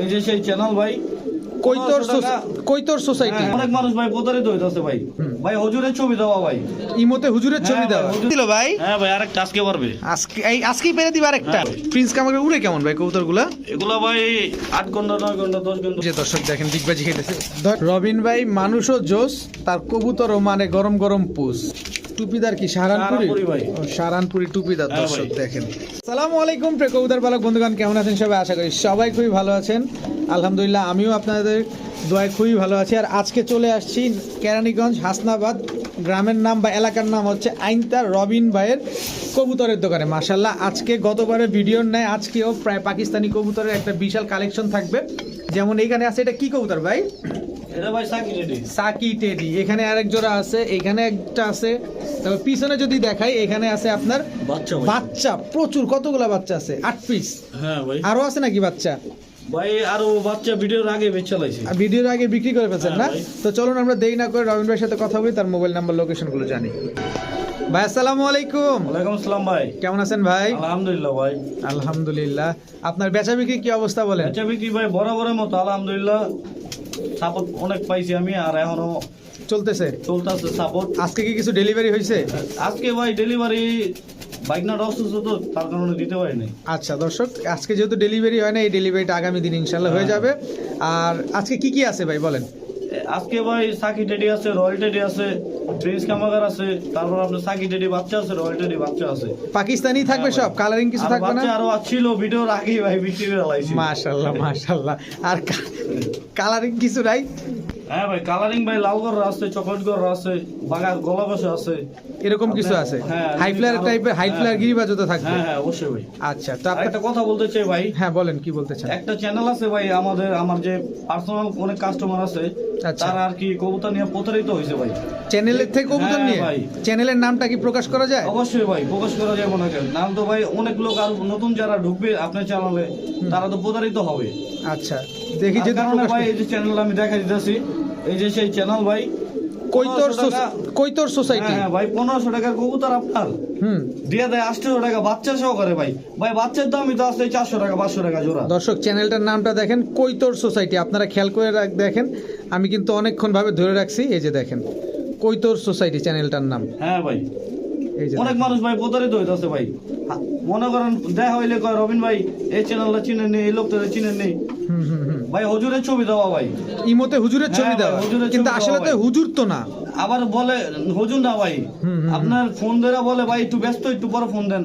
এই যে সেই চ্যানেল ভাই কৈতর 1500 কৈতর সোসাইটি অনেক মানুষ ভাই প্রতারিত হইতাছে ভাই। ভাই হজুরের ছবি দেওয়া ভাই। ইমোতে হুজুরের ছবি ভাই, দেওয়া। হুজুর- দিল ভাই? হ্যাঁ ভাই আরেকটা আজকে পারবে। আজকে এই আজকেই পেরে দিবার একটা প্রিন্স কামাকে উড়ে কেমন ভাই কবুতরগুলা? এগুলো ভাই আট ঘণ্টা নয় ঘণ্টা দশ ঘণ্টা। যে দর্শক দেখেন ডিগবাজি খেতেছে। রবিন ভাই মানুষও জোস তার কবুতরও মানে গরম গরম পুষ। টুপিদার কি? সাহারানপুরি সাহারানপুরি টুপিদার হ্যাঁ দর্শক দেখেন। সালামু আলাইকুম প্রিয় কবুতর পালক বন্ধুগণ কেমন আছেন সবাই? আশা করি সবাই খুবই ভালো আছেন। আলহামদুলিল্লাহ আমিও আপনাদের দোয়ায় খুবই ভালো আছি। আর আজকে চলে আসছি কেরানীগঞ্জ হাসনাবাদ গ্রামের নাম বা এলাকার নাম হচ্ছে আইনতার রবিন ভাইয়ের কবুতরের দোকানে। মাসাল্লাহ আজকে গতবারের ভিডিওর নেয় আজকেও প্রায় পাকিস্তানি কবুতরের একটা বিশাল কালেকশন থাকবে। যেমন এখানে আছে এটা কি কবুতর ভাই? এটা ভাই সাকি টেডি এখানে আরেক জোড়া আছে এখানে একটা আছে। তারপর পিছনে যদি দেখাই এখানে আছে আপনার বাচ্চা বাচ্চা প্রচুর কতগুলা বাচ্চা আছে? আট পিস হ্যাঁ ভাই। আরও আছে নাকি বাচ্চা? ভাই আরও বাচ্চা ভিডিওর আগে বেচলাইছি আর ভিডিওর আগে বিক্রি করে ফেলছেন না? হ্যাঁ তো চলুন আমরা দেরি না করে রবীন্দ্র ভাইয়ের সাথে কথা বলি তার মোবাইল নাম্বার লোকেশনগুলো জানি। ভাই আসসালামু আলাইকুম। ওয়ালাইকুম আসসালাম ভাই। কেমন আছেন ভাই? আলহামদুলিল্লাহ ভাই। আলহামদুলিল্লাহ। আপনার বেচা বিক্রি কি অবস্থা বলেন? বেচা বিক্রি ভাই বরাবরের মতো আলহামদুলিল্লাহ। সাপোর্ট অনেক পাইছি আমি আর এখনও চলতেছে? চলতেছে সাপোর্ট। আজকে কি কিছু ডেলিভারি হয়েছে? আজকে ভাই ডেলিভারি বাইক না অসুস্থ তো তার কারণে দিতে পারিনি। আচ্ছা দর্শক আজকে যেহেতু ডেলিভারি হয় না এই ডেলিভারিটা আগামী দিন ইনশাল্লাহ হয়ে। যাবে। আর আজকে কি কি আছে ভাই বলেন? আজকে ভাই সাকি টেডি আছে রয়্যাল টেডি আছে প্রিন্স কামাগার আছে তারপর আপনার সাকি টেডি বাচ্চা আছে রয়্যাল টেডি বাচ্চা আছে। পাকিস্তানি থাকবে হ্যাঁ সব কালারিং কিছু থাকবে না? আরও ছিল ভিডিও রাখি ভাই বিক্রি করে লাইছি মাশাআল্লাহ মাশাআল্লাহ আর কালারিং কিছু নাই? হ্যাঁ ভাই কালারিং ভাই লাল গড় আছে চকলেট গড় আছে বাগার গলা বসে আছে। এরকম কিছু আছে? হাই ফ্লায়ার টাইপের হাই। ফ্লায়ার গিরিবাজও তো থাকবে। হ্যাঁ হ্যাঁ অবশ্যই ভাই। আচ্ছা তো আর আপনার একটা কথা বলতে চাই ভাই। হ্যাঁ বলেন কি বলতে চান? একটা চ্যানেল আছে ভাই আমাদের আমার যে পার্সোনাল অনেক কাস্টমার আছে আচ্ছা। তারা আর কি কবুতর নিয়ে প্রতারিত হয়েছে ভাই। চ্যানেলের থেকে কবুতর হ্যাঁ, নিয়ে। চ্যানেলের নামটা কি প্রকাশ করা যায়? অবশ্যই ভাই প্রকাশ করা যায় মনে করেন নাম তো ভাই অনেক লোক আর নতুন যারা ঢুকবে আপনার চ্যানেলে তারা তো প্রতারিত হবে। আচ্ছা। দেখি তার যদি ভাই এই যে চ্যানেল আমি দেখা দিতেছি এই যে সেই চ্যানেল ভাই কৈতর 1500 টাকা- কৈতর সোসাইটি হ্যাঁ ভাই পনেরোশো টাকার কবুতর আপনার। হুম। দিয়ে দেয় আটশো টাকা বাচ্চা সহ করে ভাই। ভাই বাচ্চার দামই তো আসলে চারশো টাকা পাঁচশো টাকা জোড়া। দর্শক চ্যানেলটার নামটা দেখেন কৈতর সোসাইটি আপনারা খেয়াল করে দেখেন আমি কিন্তু অনেকক্ষণ ভাবে ধরে রাখছি এই যে দেখেন কৈতর সোসাইটি চ্যানেলটার নাম। হ্যাঁ ভাই। এই যে অনেক মানুষ ভাই প্রতারিত হইতেছে ভাই। মনে করেন দেখা হইলে কয় রবিন ভাই এই চ্যানেলটা চিনেন নেই এই লোকটা চিনেন নেই হুম হুম হুম। ভাই হজুরের ছবি দেওয়া ভাই। ইমোতে হুজুরের ছবি হ্যাঁ দেওয়া। কিন্তু আসলে তো হুজুর তো না। আবার বলে হুজুর না ভাই। আপনার ফোন ধরে বলে ভাই একটু ব্যস্ত একটু পরে ফোন দেন।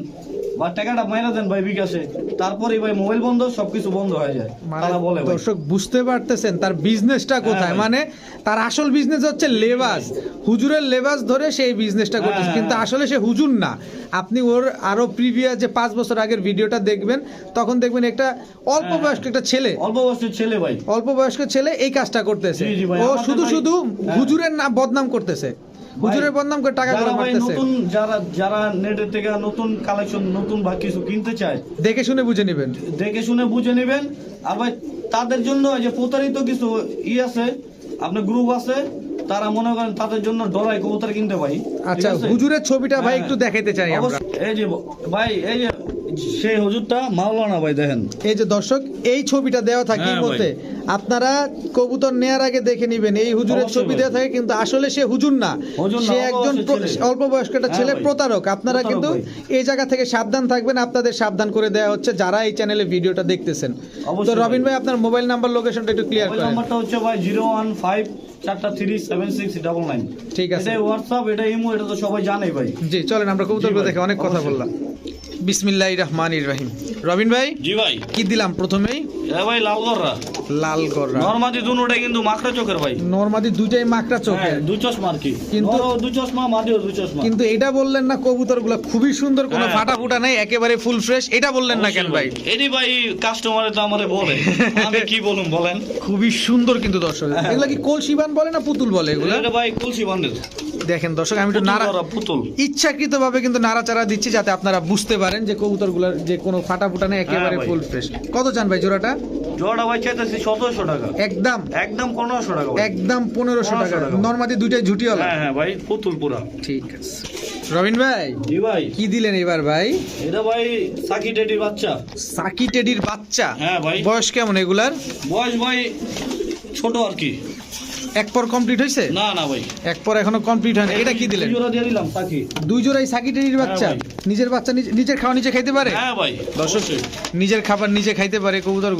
বা টাকাটা মাইনা দেন ভাই বিকাশে তারপরেই ভাই মোবাইল বন্ধ সবকিছু বন্ধ হয়ে যায়। তারা বলে মানে দর্শক বুঝতে পারতেছেন তার বিজনেসটা কোথায়? মানে তার আসল বিজনেস হচ্ছে লেবাস। হুজুরের লেবাস ধরে সেই বিজনেসটা করতেছে। হ্যাঁ, কিন্তু হ্যাঁ। আসলে সে হুজুর না। আপনি ওর আরও প্রিভিয়াস যে পাঁচ বছর আগের ভিডিওটা দেখবেন তখন দেখবেন একটা অল্প হ্যাঁ, বয়স্ক একটা ছেলে। অল্প বয়সের ছেলে ভাই। অল্প বয়স্ক ছেলে এই কাজটা করতেছে। ও শুধু শুধু হ্যাঁ। হুজুরের নাম বদনাম করতেছে। হুজুরের বদনাম করে টাকা ভাই মারতেছে। নতুন যারা যারা নেটের থেকে নতুন কালেকশন নতুন বা কিছু কিনতে চায় দেখে শুনে বুঝে নেবেন। দেখে শুনে বুঝে নেবেন। আর ভাই তাদের জন্য যে প্রতারিত কিছু ই আছে আপনার গ্রুপ আছে তারা মনে করেন তাদের জন্য ডরাই কবুতর কিনতে ভাই আচ্ছা হুজুরের ছবিটা ভাই হ্যাঁ, একটু দেখাইতে চাই আমরা। এই যে ভাই এই যে সেই হুজুরটা মাওলানা ভাই দেখেন। এই যে দর্শক এই ছবিটা দেওয়া থাকে হ্যাঁ, বলতে আপনারা কবুতর নেয়ার আগে দেখে নিবেন এই হুজুরের ছবি দেওয়া থাকে কিন্তু আসলে সে হুজুর না। সে একজন। অল্প বয়স্ক একটা হ্যাঁ ছেলে প্রতারক। আপনারা কিন্তু এই জায়গা থেকে সাবধান থাকবেন আপনাদের সাবধান করে দেওয়া হচ্ছে যারা এই চ্যানেলে ভিডিওটা দেখতেছেন। তো রবিন ভাই। আপনার মোবাইল নাম্বার লোকেশনটা একটু ক্লিয়ার করেন। নাম্বারটা হচ্ছে ভাই জিরো ওয়ান ফাইভ চারটা three seven six double nine. ঠিক আছে। হোয়াটসঅ্যাপ এটা ইমো এটা তো সবাই জানে ভাই। জি চলেন আমরা ভাই, দেখে অনেক কথা বললাম। বিসমিল্লাহ রহমানির রহিম। রবিন ভাই জি ভাই। কি দিলাম প্রথমেই? ভাই লালগড়রা লাল গররা। নর্মাদি দুটোটাই কিন্তু মাকড়া চোখের ভাই। নর্মাদি দুইটাই মাকড়া চোখে হ্যাঁ, দু চশমা আর কি। কিন্তু- কিন্তু দু চশমা মাদিও দু চশমা। কিন্তু এটা বললেন না কবুতরগুলা খুবই সুন্দর কোনো হ্যাঁ। ফাটা ফুটা নেই একেবারে ফুল ফ্রেশ এটা বললেন না কেন ভাই? এটি ভাই কাস্টমারে তো আমারে বলে। আমি কি বলুম বলেন? খুবই সুন্দর কিন্তু দর্শক। এগুলা কি কলসিবান বলে না পুতুল বলে এগুলা? এটা ভাই কুলসি বান্ডেল দেখেন দর্শক আমি একটু নাড়া পুতুল। ইচ্ছাকৃত ভাবে কিন্তু নাড়াচাড়া দিচ্ছি যাতে আপনারা বুঝতে পারেন যে কবুতরগুলার যে কোনো ফাটা ফুটা নেই একেবারে হ্যাঁ ফুল ফ্রেশ কত চান ভাই জোড়াটা? জোড়া ভাই চাইতেছি সতেরোশো টাকা। একদম। একদম পনেরোশো টাকা একদম পনেরোশো টাকা। নর্মাদি দুইটাই ঝুটিওয়ালা। হ্যাঁ হ্যাঁ ভাই পুতুল পুরা। ঠিক আছে। রবিন ভাই জি ভাই। কি দিলেন এবার ভাই? এটা ভাই সাকি টেডির বাচ্চা। সাকি টেডির বাচ্চা? হ্যাঁ ভাই। বয়স কেমন এগুলার? বয়স ভাই ছোট আর কি। এক পর কমপ্লিট হয়েছে না না ভাই। এক পর এখনও কমপ্লিট হয়নি। এটা কি দিলেন? দুই জোড়া দিয়ে দিলাম সাকি দুই জোড়াই সাকি টেডির বাচ্চা? নিজের বাচ্চা নিজে- নিজের খাওয়া নিজে খাইতে পারে? হ্যাঁ ভাই দর্শক। নিজের খাবার নিজে খাইতে পারে কবুতর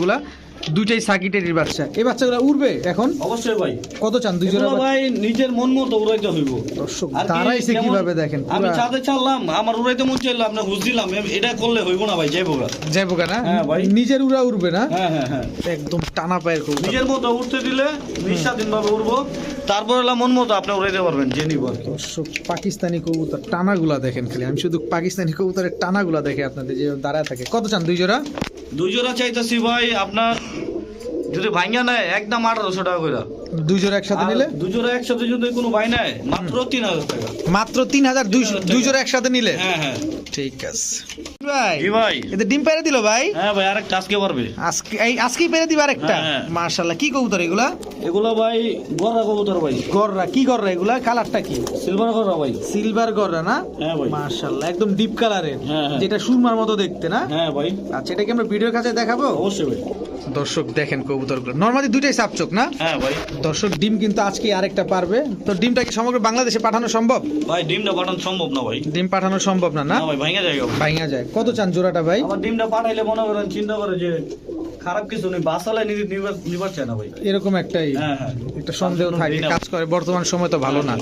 গুলা দুইটাই সাকি টেডির বাচ্চা। এই বাচ্চাগুলো উড়বে এখন? অবশ্যই ভাই। কত চান দুই জোড়া ভাই নিজের মন মতো উড়াইতে হইব। দর্শক দাঁড়াইছে কীভাবে দেখেন আমি চাঁদে চাললাম আমার উড়াইতে মন চাইলো আপনি হুজ দিলাম এটা করলে হইব না ভাই যাইবো গা। যাইবো না? হ্যাঁ ভাই। নিজের উড়া উড়বে না? হ্যাঁ হ্যাঁ হ্যাঁ। একদম টানা পায়ের কবুতর। নিজের মতো উঠতে দিলে নিঃস্বাধীন ভাবে উড়বো। তারপর এলাম মন মতো আপনি উড়াইতে পারবেন যে নিব দর্শক পাকিস্তানি কবুতর টানাগুলা দেখেন খালি। আমি শুধু পাকিস্তানি কবুতরের টানাগুলা দেখে আপনাদের যে দাঁড়ায় থাকে। কত চান দুই জোড়া? দুই জোড়া চাইতেছি ভাই আপনার যদি ভাঙ্গা নেয় একদম আঠারোশো টাকা করে দুই জোড়া একসাথে নিলে? দুই জোড়া একসাথে যদি কোনো ভাই নেয় মাত্র তিন হাজার টাকা। মাত্র তিন হাজার দুই জোড়া একসাথে নিলে? হ্যাঁ হ্যাঁ। ঠিক আছে। ভাই। জি ভাই? এতে ডিম পেরে দিল ভাই? হ্যাঁ ভাই আরেকটা আজকে পারবে আজকে এই আজকেই পেরে দিবা আরেকটা? হ্যাঁ, কি কবুতর এগুলা? এগুলো ভাই গররা কবুতর ভাই। গররা কি গররা এগুলা? কালারটা কি? সিলভার গররা ভাই। সিলভার গররা না? হ্যাঁ ভাই। একদম ডিপ কালারের। যেটা সুরমার মতো দেখতে না? হ্যাঁ ভাই। আচ্ছা এটা কি আমরা ভিডিওর কাছে দেখাবো? অবশ্যই ভাই। দর্শক দেখেন কবুতরগুলো নর্মালি দুইটাই সাপচোক না? হ্যাঁ ভাই। দর্শক ডিম কিন্তু আজকে আরেকটা পারবে। তো ডিমটা কি সমগ্র বাংলাদেশে পাঠানো সম্ভব? ভাই ডিমটা পাঠানো সম্ভব না ভাই। ডিম পাঠানো সম্ভব না না? ভাই ভাঙা যায় ভাইঙা যায়। কত চান জোড়াটা ভাই? আমার ডিমটা পাঠাইলে মনে করেন চিন্তা করে যে খারাপ কিছু নেই বাসালায় নিজে নিবার চায় না ভাই। এরকম একটাই হ্যাঁ হ্যাঁ। একটা সন্দেহ থাকে। কাজ করে বর্তমান সময় তো ভালো না।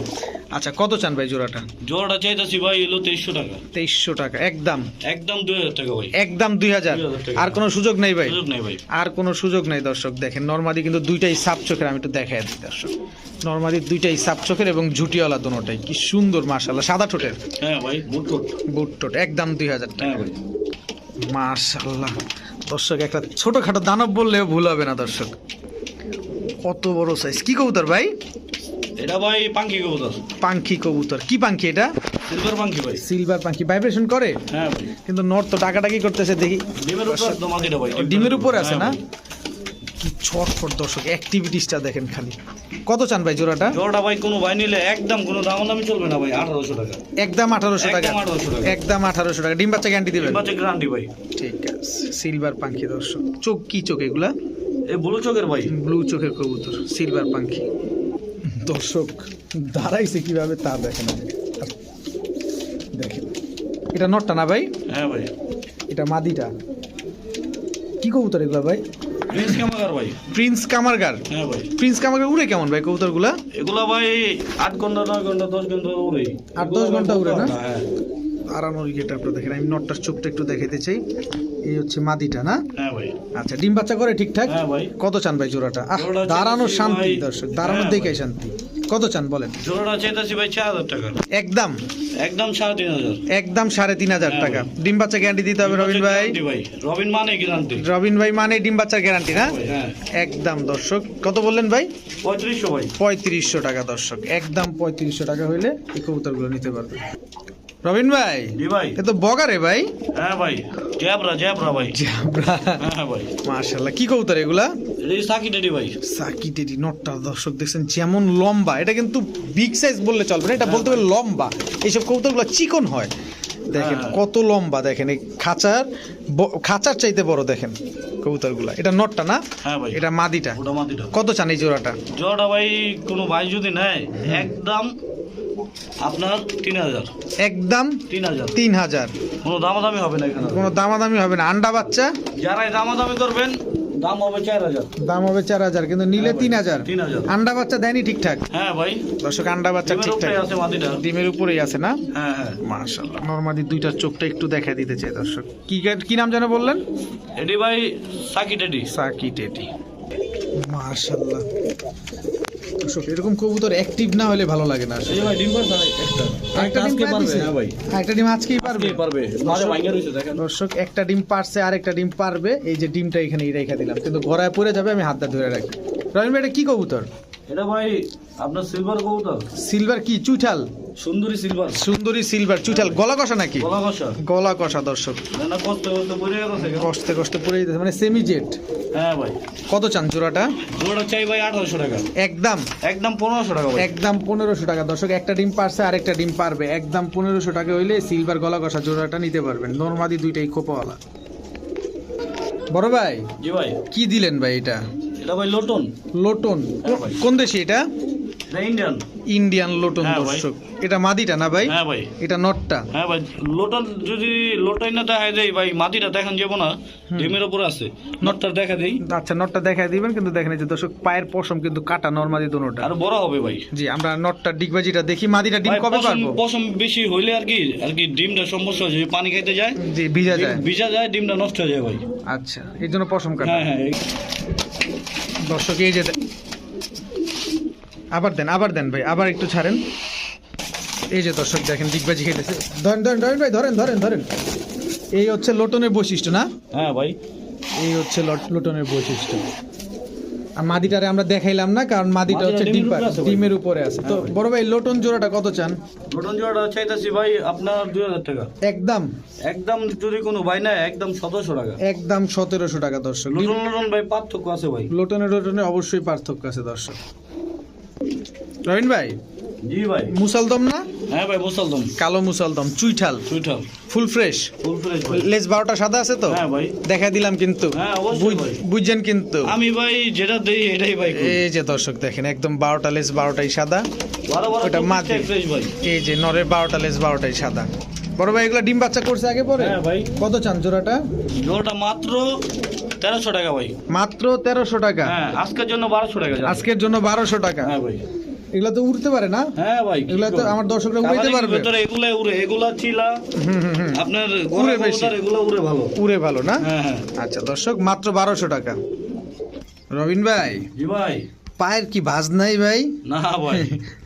আচ্ছা কত চান ভাই জোড়াটা? জোড়াটা চাইতেছি ভাই এলো তেইশশো টাকা। তেইশশো টাকা একদম? একদম দুই হাজার টাকা ভাই। একদম দুই হাজার? 2000 আর কোনো সুযোগ নেই ভাই? সুযোগ নেই ভাই। আর কোনো সুযোগ নেই দর্শক দেখেন নর্মালি কিন্তু দুইটাই সাপ চোখের আমি একটু দেখাই দিই দর্শক। নর্মালি দুইটাই সাপ চোখের এবং ঝুটিওয়ালা দোনোটাই কি সুন্দর মার্শাল্লাহ সাদা ঠোঁটের? হ্যাঁ ভাই বুট কোট বুট টোট একদম দুই হাজার টাকা। হ্যাঁ ভাই। মার্শাল্লাহ দর্শক একটা ছোটখাটো দানব বললেও ভুল হবে না দর্শক। কত বড় সাইজ কি কবুতর ভাই? এটা ভাই পাঙ্কি কবুতর। পাঙ্খি কবুতর। কি পাঙ্খি এটা? সিলভার পাঙ্কি ভাই। সিলভার পাঙ্খি ভাইব্রেশন করে? হ্যাঁ কিন্তু নর তো ডাকাডাকি করতেছে দেখি। ডিমের উপর একদম ভাই। ডিমের উপরে আছে না? হ্যাঁ কি ছটফট দর্শক অ্যাক্টিভিটিসটা দেখেন খালি। কত চান ভাই জোড়াটা। জোড়াটা ভাই কোনো ভাই নিলে একদম কোনো দাম দামি চলবে না ভাই আঠারোশো টাকা। একদম আঠারোশো টাকা। একদম 1800 টাকা। একদম আঠারোশো টাকা। ডিম বাচ্চা গ্যারান্টি দেবেন? বাচ্চা গ্যারান্টি ভাই। ঠিক আছে। সিলভার পাঙ্খি দর্শক। চোখ কি চোখ এগুলা? এই ব্লু চোখের ভাই। ব্লু চোখের কবুতর। সিলভার পাঙ্খি দর্শক দাঁড়াইছে কীভাবে তা দেখেন দেখেন। এটা নটটা না ভাই? হ্যাঁ ভাই। এটা মাদিটা। কি কবুতর এগুলা ভাই? প্রিন্স কামারগার ভাই। প্রিন্স কামারগার হ্যাঁ ভাই। প্রিন্স কামারগার উড়ে কেমন ভাই কবুতরগুলা? এগুলা ভাই আট ঘণ্টা নয় ঘণ্টা দশ ঘণ্টা উড়ে। আট দশ ঘণ্টা উড়ে না? আড়ানোর ইয়েটা আপনারা দেখেন। আমি নটটার চোখটা একটু দেখাইতে চাই। এই হচ্ছে মাদিটা না? হ্যাঁ ভাই। আচ্ছা ডিম বাচ্চা করে ঠিকঠাক? হ্যাঁ ভাই। কত চান ভাই জোড়াটা? আহ দাঁড়ানোর শান্তি দর্শক। দাঁড়ানোর হ্যাঁ দেখে ভাই। শান্তি। কত চান বলেন? জোড়াটা চাইতেছি ভাই চার হাজার টাকা। একদম? একদম সাড়ে তিন হাজার। একদম সাড়ে তিন হাজার টাকা। ডিম বাচ্চা গ্যারান্টি দিতে হবে রবিন ভাই। রবিন মানে গ্যারান্টি রবিন ভাই মানে ডিম বাচ্চার গ্যারান্টি না? হ্যাঁ একদম দর্শক। কত বললেন ভাই? পঁয়ত্রিশশো ভাই। পঁয়ত্রিশশো টাকা দর্শক। একদম পঁয়ত্রিশশো টাকা হইলে এই কবুতরগুলো নিতে পারবে। রবিন ভাই? জি ভাই। এ তো বগারে ভাই। হ্যাঁ ভাই জ্যাবরা জ্যাবরা ভাই। হ্যাঁ ভাই। মাশাল্লাহ কি কবুতর এগুলা? সাকি ডেডি ভাই। সাকিটেরি নটটা দর্শক দেখছেন যেমন লম্বা। এটা কিন্তু বিগ সাইজ বললে চলবে না এটা বলতে হবে লম্বা। এইসব কবুতরগুলো চিকন হয়। দেখেন হ্যাঁ। কত লম্বা দেখেন এই খাঁচার খাঁচার চাইতে বড় দেখেন কবুতরগুলা। এটা নটটা না? হ্যাঁ ভাই। এটা মাদিটা। কত চান এই জোড়াটা? জোড়াটা ভাই কোনো ভাই যদি নেয় একদম আপনার তিন হাজার। একদম তিন হাজার। তিন হাজার। কোনো দামাদামি হবে না এখানে? কোনো দামাদামি হবে না। আন্ডা বাচ্চা? যারাই দামাদামি করবেন দাম হবে চার হাজার। দাম হবে চার হাজার কিন্তু নিলে হ্যাঁ তিন হাজার। আন্ডা বাচ্চা দেয়নি ঠিকঠাক? হ্যাঁ ভাই। দর্শক আন্ডা বাচ্চা ডিমের ঠিকঠাক। ডিমের উপরেই আছে না? হ্যাঁ হ্যাঁ। মাশাআল্লাহ। নরমালি দুইটার চোখটা একটু দেখা দিতে চাই দর্শক। কি কি নাম যেন বললেন? এটি ভাই সাকি ডেডি সাকি টেটি মাশাআল্লাহ। দর্শক এরকম কবুতর অ্যাক্টিভ না হলে ভালো লাগে না আসলে। ভাই ডিম পারছে একটা। একটা ডিম পারবে? হ্যাঁ ভাই। একটা ডিম আজকেই পারবে। পারবে। মাঝে ভাঙা রয়েছে দেখেন। দর্শক একটা ডিম পারছে আর একটা ডিম পারবে। এই যে ডিমটা এখানে রেখে দিলাম। কিন্তু ঘোড়ায় পড়ে যাবে আমি হাতটা ধরে রাখি। রহিম ভাই এটা কি কবুতর? এটা ভাই আপনার সিলভার কবুতর। সিলভার কি? চুইঠাল? সুন্দরী সিলভার সুন্দরী সিলভার চুইঠাল। গলা কষা নাকি? গলা কষা। গলা কষা দর্শক। না কষ্ট কষ্ট পড়ে গেছে। কষ্টে কষ্টে পড়ে যেতেছে মানে সেমি জেট হ্যাঁ ভাই। কত চান জোড়াটা? জোড়া চাই ভাই আঠারোশো টাকা। একদম। একদম পনেরোশো টাকা ভাই। একদম পনেরোশো টাকা। দর্শক একটা ডিম পারছে আরেকটা ডিম পারবে। একদম পনেরোশো টাকা হইলে সিলভার গলা কষা জোড়াটা নিতে পারবেন। নর্মাদি দুইটাই খোপাওয়ালা বড় ভাই জি ভাই। কি দিলেন ভাই এটা? এটা ভাই লোটন। লোটন। কোন দেশি এটা? ইন্ডিয়ান। ইন্ডিয়ান লোটন হ্যাঁ। দর্শক। এটা মাদিটা না ভাই? হ্যাঁ ভাই। এটা নটটা। হ্যাঁ ভাই। লোটন যদি লোটাই না দেখা যায় ভাই মাটিটা দেখান যাব না। ডিমের উপরে আছে। নটটা দেখা দেই। আচ্ছা নটটা দেখাই দিবেন কিন্তু দেখেন যে দর্শক পায়ের পশম কিন্তু কাটা নর্মালি দুটোটা। আর বড় হবে ভাই। জি আমরা নটটা ডিগবাজিটা দেখি মাদিটা ডিম কবে পারব? পশম বেশি হইলে আর কি আর কি ডিমটা সমস্যা হয়ে পানি খাইতে যায়। জি ভিজা যায়। ভিজা যায় ডিমটা নষ্ট হয়ে যায় ভাই। আচ্ছা এই জন্য পশম কাটা। হ্যাঁ হ্যাঁ দর্শক এই যে আবার দেন আবার দেন ভাই আবার একটু ছাড়েন। এই যে দর্শক দেখেন দিগবাজি খেতেছে ধরেন ধরেন ধরেন ভাই ধরেন ধরেন ধরেন। এই হচ্ছে লোটনের বৈশিষ্ট্য না? হ্যাঁ ভাই। এই হচ্ছে লট- লোটনের বৈশিষ্ট্য। আর মাদিটারে আমরা দেখাইলাম না কারণ মাদিটা হচ্ছে ডিম আছে ডিমের উপরে আছে। তো হ্যাঁ। বড় ভাই লোটন জোড়াটা কত চান? লোটন জোড়াটা চাইতাছি ভাই আপনার দুই হাজার টাকা। একদম। একদম যদি কোনো ভাই না একদম সতেরোশো টাকা। একদম সতেরোশো টাকা দর্শক। লোটন লোটন ভাই পার্থক্য আছে ভাই। লোটনে লোটনে অবশ্যই পার্থক্য আছে দর্শক। রবিন ভাই জি ভাই। মুসালদম না? হ্যাঁ ভাই মুসালদম। কালো মুসালদম চুইঠাল। সুইটাল ফুল ফ্রেশ? ফুল ফ্রেশ লেজ বারোটা সাদা আছে তো? হ্যাঁ ভাই। দেখা দিলাম কিন্তু। হ্যাঁ। বুঝছেন কিন্তু? আমি ভাই যেটা দেই এটাই ভাই এই যে দর্শক দেখেন একদম বারোটা লেজ বারোটাই সাদা। ওটা মাদি। এই যে নরের বারোটা লেজ বারোটাই সাদা। বড় ভাই এগুলো ডিম বাচ্চা করছে আগে পরে? হ্যাঁ ভাই। কত চান জোড়াটা? জোড়াটা মাত্র তেরোশো টাকা ভাই। মাত্র তেরোশো টাকা? হ্যাঁ আজকের জন্য বারোশো টাকা আজকের জন্য বারোশো টাকা? হ্যাঁ ভাই। এগুলো তো উড়তে পারে না। হ্যাঁ ভাই এগুলা তো আমার দর্শকরা উড়তে পারবে। ভিতরে এগুলা উড়ে এগুলা চিলা। আপনার উড়ে বেশি। এগুলা এগুলো উড়ে ভালো। উড়ে ভালো না? হ্যাঁ হ্যাঁ। আচ্ছা দর্শক মাত্র 1200 টাকা। রবিন ভাই জি ভাই। পায়ের কি ভাজ নাই ভাই? না ভাই।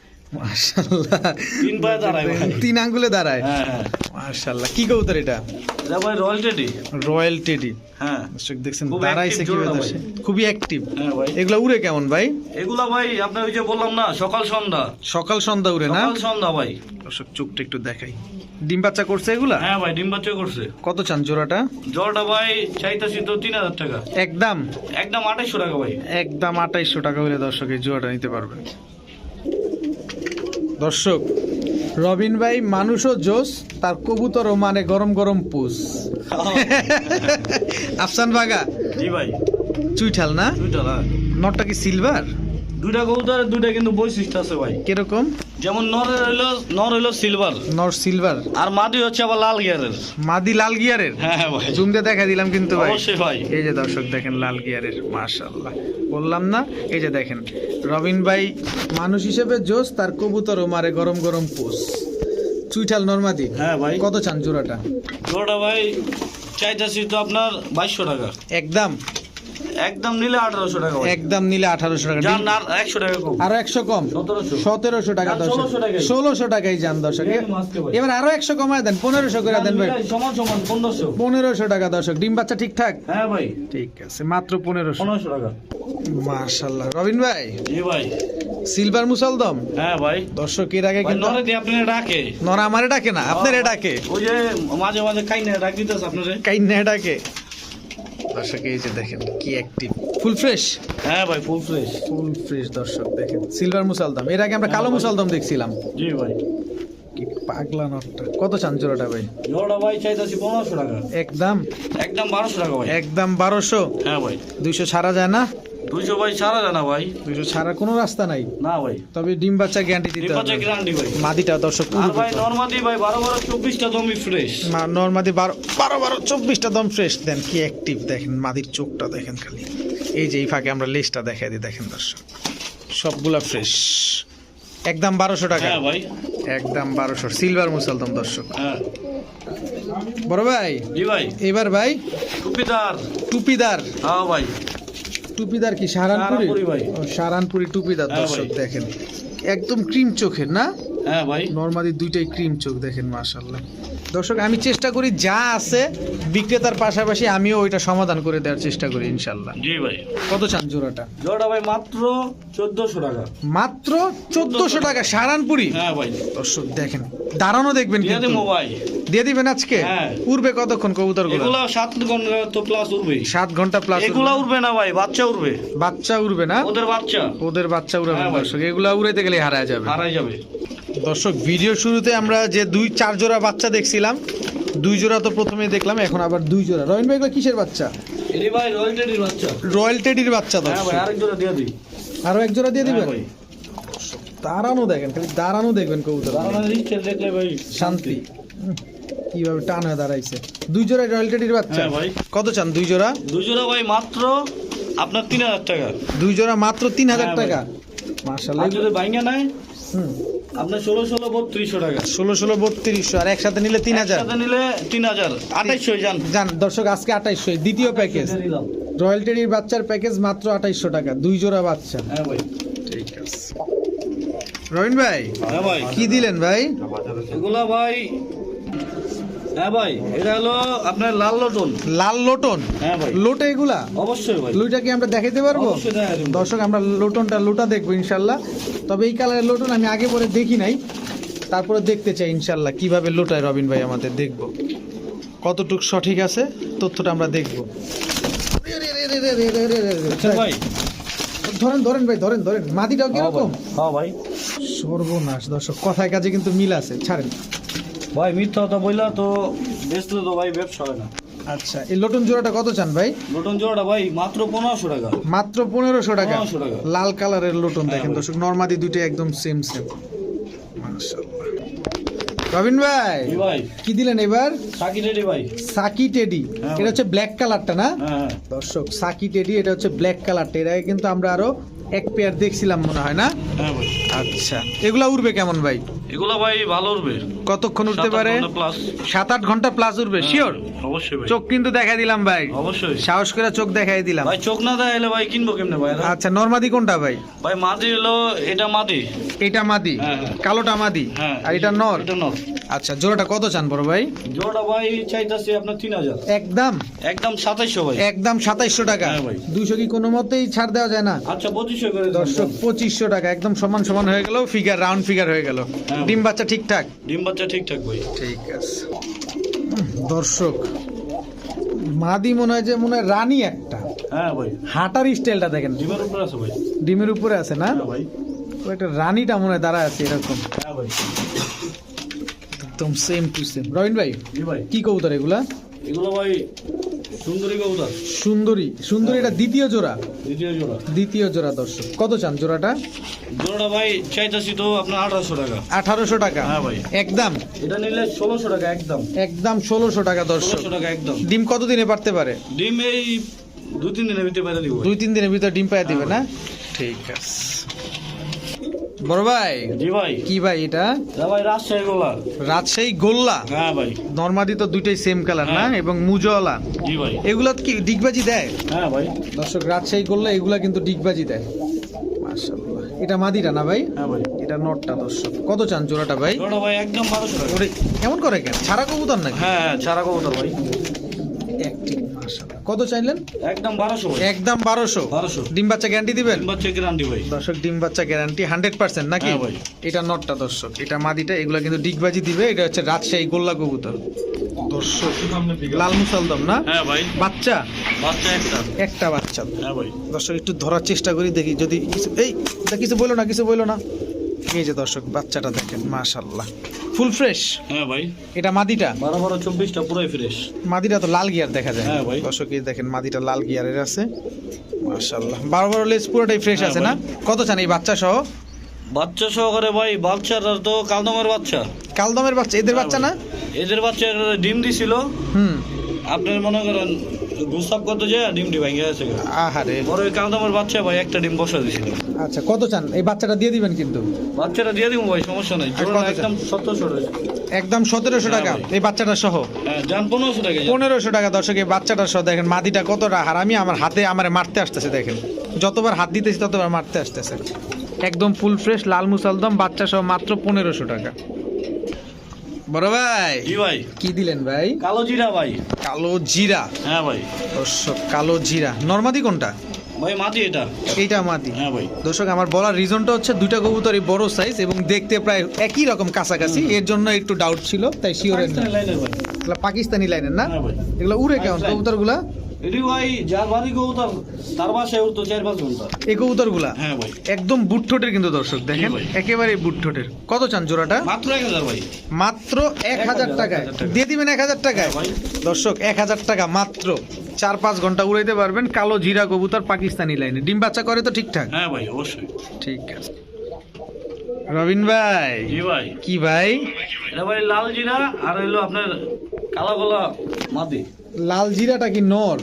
তিন পায়ে দাঁড়ায় তিন আঙ্গুলে দাঁড়ায়? হ্যাঁ হ্যাঁ। মাশাল্লাহ কি কবুতর এটা? এটা ভাই রয়্যাল টেডি। Royal teddy. হ্যাঁ। দর্শক দেখছেন দাঁড়াইছে দর্শক? খুবই অ্যাক্টিভ এগুলা উড়ে কেমন ভাই? এগুলা ভাই আপনার ওই যে বললাম না সকাল সন্ধ্যা। সকাল সন্ধ্যা উড়ে না? সকাল সন্ধ্যা ভাই। দর্শক চোখটা একটু দেখাই। ডিম বাচ্চা করছে এগুলা? হ্যাঁ ভাই ডিম বাচ্চা করছে। কত চান জোড়াটা? জলটা ভাই চাইতেছি তো তিন হাজার টাকা। একদম? একদম আঠাইশশো টাকা ভাই। একদম আঠাইশশো টাকা হলে দর্শক এই জোড়াটা নিতে পারবেন। দর্শক রবিন ভাই মানুষ ও জোস তার কবুতরও মানে গরম গরম পুষ। আফসান বাগা জি ভাই। চুইঠাল না? চুইঠাল না নটটা কি সিলভার দুইটা কবুতর দুইটা কিন্তু বৈশিষ্ট্য আছে ভাই। কীরকম? যেমন নরের হইল নর হইল সিলভার নর সিলভার আর মাদি হচ্ছে আবার লাল গিয়ারের মাদি লাল গিয়ারের হ্যাঁ হ্যাঁ ভাই। জুম দিয়ে দেখা দিলাম কিন্তু ভাই। অবশ্যই ভাই। এই যে দর্শক দেখেন লাল গিয়ারের মাশাল্লাহ বললাম না? এই যে দেখেন রবিন ভাই মানুষ হিসেবে জোস তার কবুতরও মারে গরম গরম পোষ চুইঠাল নর্মাদি হ্যাঁ ভাই। কত চান জোড়াটা? জোড়া ভাই চাইতেছি তো আপনার বাইশশো টাকা। একদম। একদম নিলে আঠারোশো টাকা একদম নিলে আঠারোশো টাকা। যার না একশো টাকা কম। আরও একশো কম? টাকা আর দর্শক। 1600 টাকাই। দর্শক। এবার আরও একশো কমায় দেন করে দেন ভাই। সমান সমান টাকা দর্শক। ডিম বাচ্চা ঠিকঠাক? হ্যাঁ ভাই। ঠিক আছে মাত্র টাকা। রবিন ভাই জি ভাই। সিলভার মুসালদম? হ্যাঁ ভাই। দর্শক এর আগে কিন্তু নরে আপনি ডাকে। নরা আমারে ডাকে না আপনারে ডাকে। ওই যে মাঝে মাঝে ডাক দিতেছে আপনারে। ডাকে। দর্শক এই যে দেখেন কি অ্যাক্টিভ ফুল ফ্রেশ হ্যাঁ ভাই ফুল ফ্রেশ ফুল ফ্রেশ দর্শক দেখেন সিলভার মুসালদম। এর আগে আমরা কালো মুসালদম দেখছিলাম। জি ভাই। কি পাগলা নটটা। কত চান জোড়াটা ভাই? জোড়াটা ভাই চাইতাছি 1500 টাকা। একদম? একদম বারোশো টাকা ভাই। একদম বারোশো? হ্যাঁ ভাই। দুইশো ছাড়া যায় না? দুইশো ভাই সারা জানা ভাই। দুইশো ছাড়ার কোনো রাস্তা নাই। না ভাই। তবে ডিম বাচ্চা গ্যারান্টি দিতে হবে। গ্রান্ডি ভাই। মাদিটা দর্শক আর ভাই নর্মাদি ভাই বারো বারো চব্বিশটা জমি ফ্রেশ নর্মাদি বারো বারো বারো চব্বিশটা দম ফ্রেশ দেন কি অ্যাক্টিভ দেখেন মাদির চোখটা দেখেন খালি। এই যে এই ফাঁকে আমরা লেজটা দেখাই দিই দেখেন দর্শক। সবগুলা ফ্রেশ একদম বারোশো টাকা। হ্যাঁ ভাই। একদম বারোশো। সিলভার মুসালদম দর্শক। হ্যাঁ। বড় ভাই জি ভাই। এবার ভাই? টুপিদার। টুপিদার। হ্যাঁ ভাই। টুপিদার কি? সাহারানপুরি। ও, টুপিদার হ্যাঁ দর্শক দেখেন। একদম ক্রিম চোখের না? হ্যাঁ ভাই। নর্মালি দুইটাই ক্রিম চোখ দেখেন মাশাল্লাহ দর্শক আমি চেষ্টা করি যা আছে বিক্রেতার পাশাপাশি আমিও ওইটা সমাধান করে দেওয়ার চেষ্টা করি ইনশাল্লাহ জি ভাই। কত চান জোড়াটা? জোড়া ভাই মাত্র চোদ্দশো টাকা। মাত্র চোদ্দশো টাকা সারানপুরি হ্যাঁ ভাই। দর্শক দেখেন দাঁড়ানো দেখবেন কিন্তু। ভাই। দিয়ে দিবেন আজকে? হ্যাঁ। উড়বে কতক্ষণ কবুতর এগুলা সাত ঘণ্টা তো প্লাস উঠবে সাত ঘণ্টা প্লাস এগুলা উঠবে না ভাই বাচ্চা উঠবে বাচ্চা উড়বে না? ওদের বাচ্চা। ওদের বাচ্চা উড়াবে হ্যাঁ। দর্শক এগুলা উড়াইতে গেলে হারায় যাবে। হারাই যাবে। দর্শক ভিডিও শুরুতে আমরা যে দুই চার জোড়া বাচ্চা দেখছিলাম দুই জোড়া তো প্রথমে দেখলাম এখন আবার দুই জোড়া। রয়ন ভাই কিসের বাচ্চা? রয়্যাল টেডির বাচ্চা। হ্যাঁ আরও এক জোড়া দিয়ে দিবেন? দাঁড়ানো দেখেন খালি দাঁড়ানো দেখবেন কবুতর শান্তি। কীভাবে টান হয়ে দাঁড়াইছে? দুই জোড়া রয়্যাল টেডির বাচ্চা? হ্যাঁ ভাই। কত চান দুই জোড়া? দুই জোড়া ভাই মাত্র আপনার তিন হাজার টাকা। দুই জোড়া মাত্র তিন হাজার হ্যাঁ টাকা। মার্শাল্লাহ যদি হুম। আপনার ষোলো ষোলো বত্রিশশো টাকা। ষোলো ষোলো বত্রিশশো আর একসাথে নিলে তিন হাজার? নিলে তিন হাজার। আঠাইশশো যান। জান দর্শক আজকে আঠাইশশো। দ্বিতীয় প্যাকেজ। রয়্যাল বাচ্চার প্যাকেজ মাত্র আঠাইশশো টাকা। দুই জোড়া বাচ্চা। হ্যাঁ ভাই। ঠিক আছে। রবিন ভাই হ্যাঁ ভাই। কি দিলেন ভাই? এগুলা ভাই হ্যাঁ ভাই এটা হলো আপনার লাল লটন। লাল লোটন? হ্যাঁ ভাই। লোটে এগুলা? অবশ্যই ভাই। লুইটা কি আমরা দেখাইতে পারব। দর্শক আমরা লোটনটা লোটা দেখব ইনশাল্লাহ। তবে এই কালারের লোটন আমি আগে পরে দেখি নাই। তারপরে দেখতে চাই ইনশাল্লাহ কীভাবে লোটায় রবিন ভাই আমাদের দেখব। কতটুক সঠিক আছে তথ্যটা আমরা দেখব। আচ্ছা ভাই। ধরেন ধরেন ভাই ধরেন ধরেন। মাদিটাও কীরকম? হ্যাঁ ভাই। সর্বনাশ দর্শক কথায় কাজে কিন্তু মিল আছে। ছাড়েন। ভাই মিথ্যা কথা বললা তো বেচলে তো ভাই ব্যবসা হয় না। আচ্ছা এই লোটন জোড়াটা কত চান ভাই? লটন জোড়াটা ভাই মাত্র পনেরোশো টাকা। মাত্র পনেরোশো টাকা? 1500 টাকা। লাল কালারের লোটন হ্যাঁ দেখেন। দর্শক নর্মাদি দুটো একদম সেম সেম রবিন ভাই ভাই। কি দিলেন এবার? সাকি রেডি ভাই। সাকি টেডি। হ্যাঁ এটা ভাই। হচ্ছে ব্ল্যাক কালারটা না? হ্যাঁ হ্যাঁ। দর্শক সাকি টেডি এটা হচ্ছে ব্ল্যাক কালারটা এর আগে কিন্তু আমরা আরও এক পেয়ার দেখছিলাম মনে হয় না? হ্যাঁ আচ্ছা। এগুলা উড়বে কেমন ভাই? এগুলা ভাই ভালো উঠবে কতক্ষণ উঠতে পারে? সাত আট ঘণ্টা প্লাস উঠবে শিওর অবশ্যই চোখ কিন্তু দেখাই দিলাম ভাই। অবশ্যই। সাহস করে চোখ দেখাই দিলাম। ভাই চোখ না দেখাইলে ভাই কিনবো কেমনে ভাই? আচ্ছা নর্মাদি কোনটা ভাই? ভাই মাটি হলো এটা মাটি এটা মাদি? হ্যাঁ, হ্যাঁ। কালোটা মাদি? আর এটা নর? এটা নর। আচ্ছা জোড়াটা কত চান বড় ভাই? জোড়া ভাই চাইতাছি আপনার তিন হাজার। একদম? একদম সাতাইশশো ভাই। একদম সাতাইশশো টাকা। হ্যাঁ ভাই। দুইশো কি কোনো মতেই ছাড় দেওয়া যায় না? আচ্ছা পঁচিশশো করে দেন। দর্শক পঁচিশশো টাকা একদম সমান সমান হয়ে গেল ফিগার রাউন্ড ফিগার হয়ে গেল। হ্যাঁ। ডিম বাচ্চা ঠিকঠাক? ডিম বাচ্চা ঠিকঠাক ভাই। ঠিক আছে। দর্শক মাদি মনে হয় যে মনে হয় রানী একটা। হ্যাঁ ভাই। হাঁটার স্টাইলটা দেখেন। ডিমের উপরে আছে ভাই। ডিমের উপরে আছে না? হ্যাঁ ভাই। একটা রানীটা মনে হয় দাঁড়া আছে এরকম। হ্যাঁ ভাই। একদম সেম টু সেম রবিন ভাই। কি কবুতর এগুলা? এগুলো ভাই সুন্দরী কবুতর সুন্দরী। সুন্দরী এটা দ্বিতীয় জোড়া। দ্বিতীয় জোড়া। দ্বিতীয় জোড়া দর্শক। কত চান জোড়াটা? জোড়াটা ভাই চাইতাছি তো আপনার আঠারোশো টাকা। আঠারোশো টাকা। হ্যাঁ ভাই। একদম। এটা নিলে ষোলোশো টাকা একদম। একদম ষোলোশো টাকা দর্শক। টাকা একদম। ডিম কতদিনে পারতে পারে? ডিম এই দু তিন দিনের ভিতরে বাইরে দিব। দুই তিন দিনের ভিতর ডিম পাই দিবে না? হ্যাঁ ঠিক আছে। বড় ভাই জি ভাই। কি ভাই এটা? ভাই রাজশাহী গোলা রাজশাহী গোল্লা? হ্যাঁ ভাই। নর্মাদি তো দুইটাই সেম কালার না? হ্যাঁ। এবং মুজওয়ালা। জি ভাই। এগুলা কি ডিগবাজি দেয়? হ্যাঁ ভাই। দর্শক রাজশাহী গোল্লা এগুলা কিন্তু ডিগবাজি দেয়। মাশাআল্লাহ। এটা মাদিটা না ভাই? হ্যাঁ ভাই। এটা নটটা দর্শক। কত চান জোড়াটা ভাই? জোড়া ভাই একদম বারোশো টাকা। ওরে কেমন করে কেন? ছাড়া কবুতর নাকি? হ্যাঁ হ্যাঁ ছাড়া কবুতর ভাই। কত চাইলেন? একদম বারোশো একদম বারোশো। বারোশো। ডিম বাচ্চা গ্যারান্টি দিবেন? বাচ্চা গ্যারান্টি ভাই। দর্শক ডিম বাচ্চা গ্যারান্টি হান্ড্রেড পার্সেন্ট নাকি? হ্যাঁ ভাই। এটা নটটা দর্শক এটা মাদিটা এগুলো কিন্তু ডিগবাজি দিবে এটা হচ্ছে রাজশাহী গোল্লা কবুতর। দর্শক লাল মুসালদম না? হ্যাঁ ভাই। বাচ্চা? বাচ্চা একটা। একটা বাচ্চা। হ্যাঁ ভাই। দর্শক একটু ধরার চেষ্টা করি দেখি যদি কিছু এই এটা কিছু বলো না কিছু বলো না? এই যে দর্শক বাচ্চাটা দেখেন মাশাল্লাহ ফুল ফ্রেশ হ্যাঁ ভাই। এটা মাদিটা? বারো বারো চব্বিশটা পুরোই ফ্রেশ মাদিটা তো লাল গিয়ার দেখা যায়। হ্যাঁ ভাই। দর্শক এই দেখেন মাদিটা লাল গিয়ারের আছে। মাশাল্লাহ বারো বারো লেজ পুরোটাই ফ্রেশ হ্যাঁ আছে না? কত চান এই বাচ্চা সহ বাচ্চা সহকারে ভাই বাচ্চাটা তো কালদমের বাচ্চা। কালদমের বাচ্চা এদের বাচ্চা না? এদের বাচ্চা ডিম দিছিল। হুম। আপনার মনে করেন গুস্তাব করতে যায় ডিমটি ভেঙে গেছে আহারে। বড় ওই কালদমের বাচ্চা ভাই একটা ডিম বসা দিছিল। আচ্ছা কত চান? এই বাচ্চাটা দিয়ে দিবেন কিন্তু? বাচ্চাটা দিয়ে দিব ভাই সমস্যা নাই। কত একদম সতেরোশো একদম সতেরোশো হ্যাঁ টাকা এই বাচ্চাটা সহ? হ্যাঁ যান পনেরোশো টাকা। পনেরোশো টাকা দর্শক এই বাচ্চাটা সহ দেখেন মাদিটা কতটা হারামি আমার হাতে আমার মারতে আসতেছে দেখেন। যতবার হাত দিতেছি ততবার মারতে আসতেছে। একদম ফুল ফ্রেশ লাল মুসালদম বাচ্চা সহ মাত্র পনেরোশো টাকা। বড় ভাই। জি ভাই। কি দিলেন ভাই? কালো জিরা ভাই। কালো জিরা? হ্যাঁ ভাই। দর্শক কালো জিরা। নর্মাদি কোনটা? ভাই মাটি এটা। এইটা মাটি হ্যাঁ ভাই। দর্শক আমার বলার রিজনটা হচ্ছে দুইটা কবুতরই বড় সাইজ এবং দেখতে প্রায় একই রকম কাছাকাছি। এর জন্য একটু ডাউট ছিল তাই শিওর পাকিস্তানি লাইনের না? হ্যাঁ এগুলো উড়ে কেমন। কবুতরগুলা? এটি ভাই যার বাড়ি কবুতর তার বাসায় উঠতো চার পাঁচ ঘণ্টা। এই কবুতরগুলা? হ্যাঁ ভাই। একদম বুট ঠোঁটের কিন্তু দর্শক দেখেন? একেবারে বুট ঠোঁটের। কত চান জোড়াটা? মাত্র এক হাজার ভাই। মাত্র এক হাজার টাকায়। দিয়ে দিবেন এক হাজার টাকায়? হ্যাঁ ভাই। দর্শক এক হাজার টাকা মাত্র। চার পাঁচ ঘণ্টা উড়াইতে পারবেন কালো জিরা কবুতর পাকিস্তানি লাইনে। ডিম বাচ্চা করে তো ঠিকঠাক? হ্যাঁ ভাই অবশ্যই। ঠিক আছে। রবিন ভাই। জি ভাই। কি ভাই? এটা ভাই লাল জিরা আর হইল আপনার কালো গলা মাদি। লাল জিরাটা কি নর?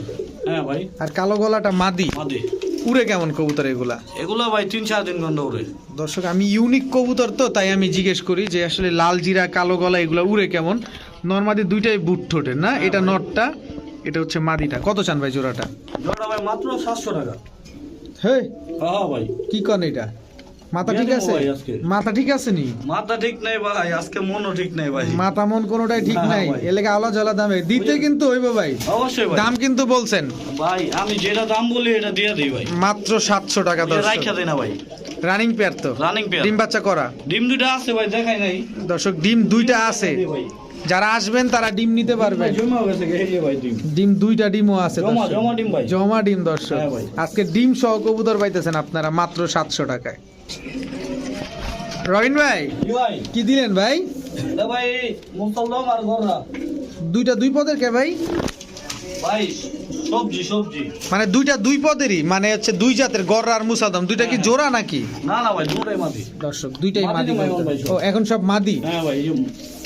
হ্যাঁ ভাই। আর কালো গলাটা মাদি? মাদি। উড়ে কেমন কবুতর এগুলা? এগুলো ভাই তিন চার তিন ঘণ্টা উড়ে। দর্শক আমি ইউনিক কবুতর তো তাই আমি জিজ্ঞেস করি যে আসলে লাল জিরা কালো গলা এগুলা উড়ে কেমন? নর্মাদি দুইটাই বুট ঠোঁটের না? এটা নটটা এটা হচ্ছে মাদিটা। কত চান ভাই জোড়াটা? জোড়া ভাই মাত্র সাতশো টাকা। হে হ্যাঁ ভাই। কি কন এটা? মাথা ঠিক আছে? মাথা ঠিক আছে নি মাথা ঠিক নেই ভাই আজকে মনও ঠিক নেই ভাই। মাথা মন কোনোটাই ঠিক নাই। এলাকা আলো জ্বালা দামে। দিতে কিন্তু হইব ভাই। অবশ্যই ভাই। দাম কিন্তু বলছেন। ভাই আমি যেটা দাম বলি এটা দিয়ে দিই ভাই। মাত্র সাতশো টাকা দর্শক। রাইখা দেয় না ভাই। রানিং পেয়ার তো। Running pair. ডিম বাচ্চা করা। ডিম দুটা আছে ভাই দেখাই নাই। দর্শক ডিম দুইটা আছে। যারা আসবেন তারা ডিম নিতে পারবেন। ভাই ডিম। দুইটা ডিমও আছে জমা ডিম ভাই। জমা ডিম দর্শক। হ্যাঁ আজকে ডিম সহ কবুতর পাইতেছেন আপনারা মাত্র সাতশো টাকায়। রবিন ভাই কি দিলেন ভাই? ভাই মুসলদম আর গররা। দুইটা দুই পদের কে ভাই? ভাই সবজি সবজি। মানে দুইটা দুই পদেরই? মানে হচ্ছে দুই জাতের গররা আর মুসাদম দুইটা কি হ্যাঁ। জোড়া নাকি? না না ভাই দুটাই মাটি দর্শক দুইটাই মাদি মাদি। ও এখন সব মাদি? হ্যাঁ ভাই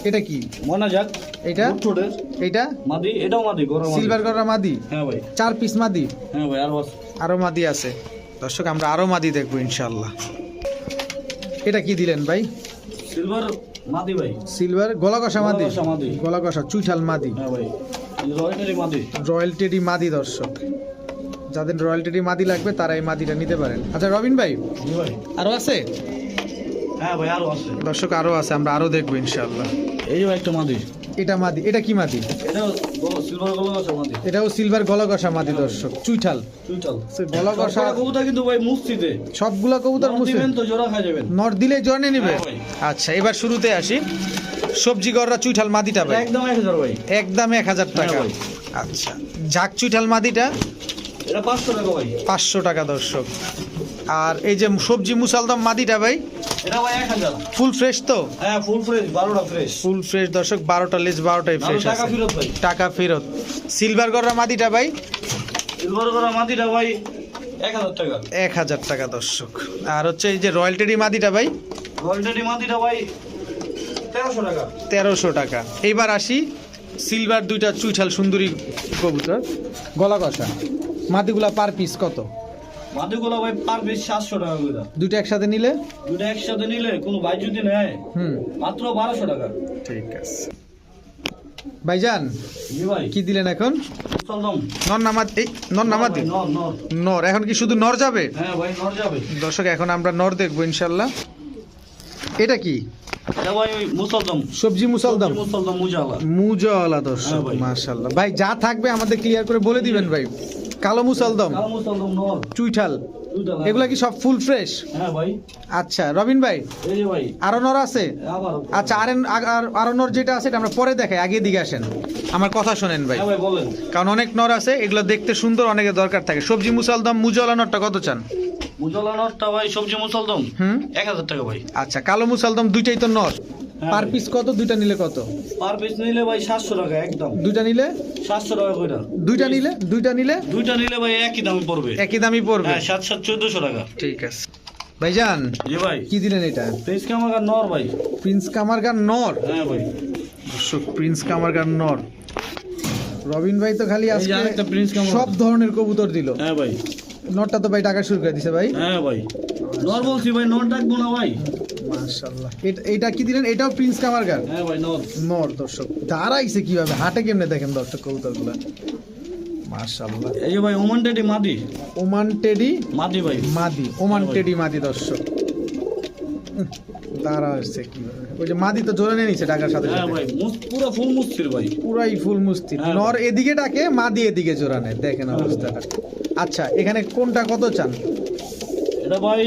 এটা কি? মনা যাক এটা? এটা মাদি এটাও মাদি সিলভার গররা মাদি? হ্যাঁ ভাই। চার পিস মাদি? হ্যাঁ ভাই আর আরও মাদি আছে। দর্শক আমরা আরও মাদি দেখব ইনশাল্লাহ এটা কি দিলেন ভাই? সিলভার মাদি ভাই। সিলভার গলা কষা মাদি। গলা কষা চুইঠাল মাদি। হ্যাঁ ভাই। রয়্যালি মাদি। দর্শক। যাদের রয়্যাল টেডি মাদি লাগবে তারা এই মাদিটা নিতে পারেন। আচ্ছা রবিন ভাই আরও আছে? হ্যাঁ ভাই আরও আছে। দর্শক আরও আছে আমরা আরও দেখব ইনশাল্লাহ এই একটা মাদি। এটা মাদি এটা কি মাদি? এটাও সিলভার গলা কষা মাদি। দর্শক চুইঠাল। গলা কষা কবুতর কিন্তু ভাই মুস্তিতে সবগুলা কবুতর নর দিবেন তো জোড়া খাই যাবেন। নর দিলে জনে নিবে? হ্যাঁ। আচ্ছা এবার শুরুতে আসি। সবজি গররা চুইঠাল মাদিটা ভাই। একদম এক হাজার ভাই। একদম এক হাজার টাকা। হ্যাঁ আচ্ছা ঝাক চুইঠাল মাদিটা। এটা পাঁচশো টাকা ভাই। পাঁচশো টাকা দর্শক। আর এই যে সবজি মুসালদম মাদিটা ভাই? এটা ফুল ফ্রেশ তো? হ্যাঁ ফুল ফ্রেশ বারোটা ফ্রেশ। ফুল ফ্রেশ দর্শক বারোটা লেজ বারোটাই ফ্রেশ টাকা ফেরত ভাই। টাকা ফেরত। সিলভার গররা মাদিটা ভাই? সিলভার ভাই এক হাজার টাকা। দর্শক। আর হচ্ছে এই যে রয়্যাল টেডি মাদিটা ভাই? গোল্ডেনি মাটিটা ভাই টাকা। তেরোশো টাকা। এইবার আসি সিলভার দুইটা চুইঠাল সুন্দরী কবুতর। গলা কষা। মাদিগুলা পার পিস কত? ভাই পার পিস সাতশো টাকা করে। দুইটা একসাথে নিলে? দুটো একসাথে নিলে কোনো ভাই যদি নেয় হুম। মাত্র বারোশো টাকা। ঠিক আছে। ভাইজান কি দিলেন এখন? নর নামাজ এই নর নর এখন কি শুধু নর যাবে? হ্যাঁ নর যাবে। দর্শক এখন আমরা নর দেখব ইনশাল্লাহ। এটা কি? এটা ভাই মুসলদম সবজি মুসালদম মুসলদম মুজালা মুজওয়ালা। দর্শক হ্যাঁ মাশাল্লাহ ভাই যা থাকবে আমাদের ক্লিয়ার করে বলে দিবেন ভাই। কালো মুসালদম? কালো মুসলদম নর। চুইঠাল। এগুলা কি সব ফুল ফ্রেশ? হ্যাঁ ভাই। আচ্ছা রবিন ভাই এই যে ভাই। আরও নর আছে? আচ্ছা আর আরও নর যেটা আছে এটা আমরা পরে দেখাই আগে দিকে আসেন। আমার কথা শোনেন ভাই। হ্যাঁ ভাই বলেন। কারণ অনেক নর আছে এগুলো দেখতে সুন্দর অনেকের দরকার থাকে। সবজি মুসালদম মুজওয়ালা নরটা কত চান? মুজালা নরটা ভাই সবজি মুসলদম? হুম? এক হাজার টাকা ভাই। আচ্ছা কালো মুসালদম দুইটাই তো নর। হ্যাঁ পার পিস কত? দুইটা নিলে কত? পার পিস নিলে ভাই সাতশো টাকা একদম। দুইটা নিলে? সাতশো টাকা করে দুইটা নিলে? দুইটা নিলে? দুইটা নিলে ভাই একই দামে পড়বে। একই দামই পড়বে। হ্যাঁ সাত সাত চোদ্দশো টাকা। ঠিক আছে। ভাইজান জি ভাই। কি দিলেন এটা? প্রিন্স কামাকার নর ভাই। প্রিন্স কামারগার নর হ্যাঁ ভাই। দর্শক প্রিন্স কামারগার নর রবিন ভাই তো খালি আজকে। সব ধরনের কবুতর দিল। হ্যাঁ ভাই। নরটা তো ভাই টাকা শুরু করে দিছে ভাই। হ্যাঁ ভাই। নর বলছি ভাই নর ডাকবো না ভাই। মাশাআল্লাহ। এটা কি দিলেন? এটাও প্রিন্স কামারগার হ্যাঁ ভাই নর। নর দর্শক। দাঁড়াইছে কীভাবে? হাটে কেমনে দেখেন দর্শক কবুতরগুলো? মাশাআল্লাহ। এই যে ভাই ওমান টেডি মাদি। Oman teddy? মাদি ভাই। মাদি ওমান হ্যাঁ টেডি মাদি দর্শক। ওই যে মাদি তো জোরে নিয়ে নিছে টাকার সাথে হ্যাঁ ভাই পুরো ফুল মুস্তির ভাই। পুরাই ফুল মুস্তি হ্যাঁ নর এদিকে ডাকে মাদি এদিকে জোরানে দেখেন অবস্থাটা। আচ্ছা এখানে কোনটা কত চান? এটা ভাই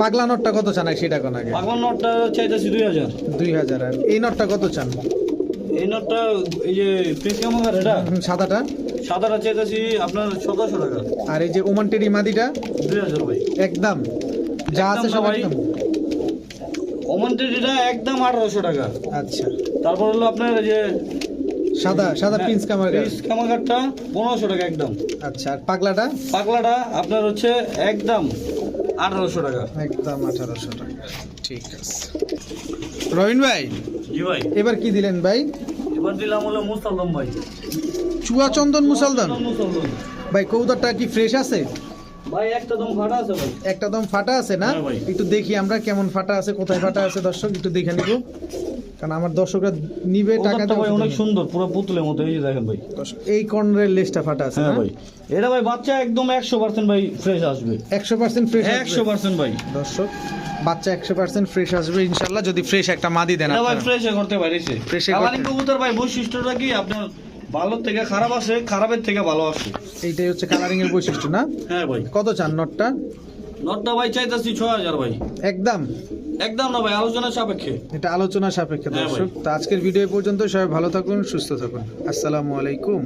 পাগলা নটটা কত চান সেটা কোন আগে? পাগলা নটটা চাইতেছি দুই হাজার। দুই হাজার। আর এই নটটা কত চান? এই নটটা এই যে পিস কামাকার এটা? সাদাটা? সাদাটা চাইতেছি আপনার সতেরোশো টাকা। আর এই যে ওমান টেডি মাদিটা? দুই হাজার ভাই। একদম। যা আছে একদম সব না ভাই। একদম। একদম আঠারোশো টাকা। আচ্ছা। তারপর হলো আপনার এই যে সাদা সাদা পিন্স কামার পিস কামাকারটা পনেরোশো টাকা একদম। আচ্ছা আর পাগলাটা? পাগলাটা আপনার হচ্ছে একদম আঠারোশো টাকা। একদম আঠারোশো টাকা। ঠিক আছে। রবিন ভাই জি ভাই। এবার কি দিলেন ভাই? এবার দিলাম হলো মুসালদম ভাই। চুয়া চন্দন মুসলদান মুসালদম। ভাই কৌদারটা কি ফ্রেশ আছে? ভাই একটা দম ফাটা আছে ভাই। একটা দম ফাটা আছে না? হ্যাঁ একটু দেখি আমরা কেমন ফাটা আছে কোথায় ফাটা আছে দর্শক একটু দেখে নিব। কারণ আমার দর্শকরা নিবে টাকা ভাই অনেক সুন্দর পুরো পুতুলের মতো এই যে দেখেন ভাই। এই কর্নারের লেজটা ফাটা আছে হ্যাঁ ভাই। এটা ভাই বাচ্চা একদম একশো পার্সেন্ট ভাই ফ্রেশ আসবে। একশো পার্সেন্ট ফ্রেশ একশো পার্সেন্ট ভাই। দর্শক বাচ্চা একশো পার্সেন্ট ফ্রেশ আসবে ইনশাল্লাহ যদি ফ্রেশ একটা মাদি দেন ভাই। ফ্রেশে করতে পারিছে। Fresh করতে- কবুতর ভাই বৈশিষ্ট্যটা কি? আপনার ভালোর থেকে খারাপ আসে খারাপের থেকে ভালো আসে এইটাই হচ্ছে কালারিং এর বৈশিষ্ট্য না? হ্যাঁ ভাই। কত চান নটটা? নটটা ভাই চাইতেছি ছয় হাজার ভাই। একদম? একদম না ভাই আলোচনা সাপেক্ষে। এটা আলোচনা সাপেক্ষে হ্যাঁ দর্শক। তো আজকের ভিডিও পর্যন্ত সবাই ভালো থাকুন সুস্থ থাকুন। আসসালামু আলাইকুম।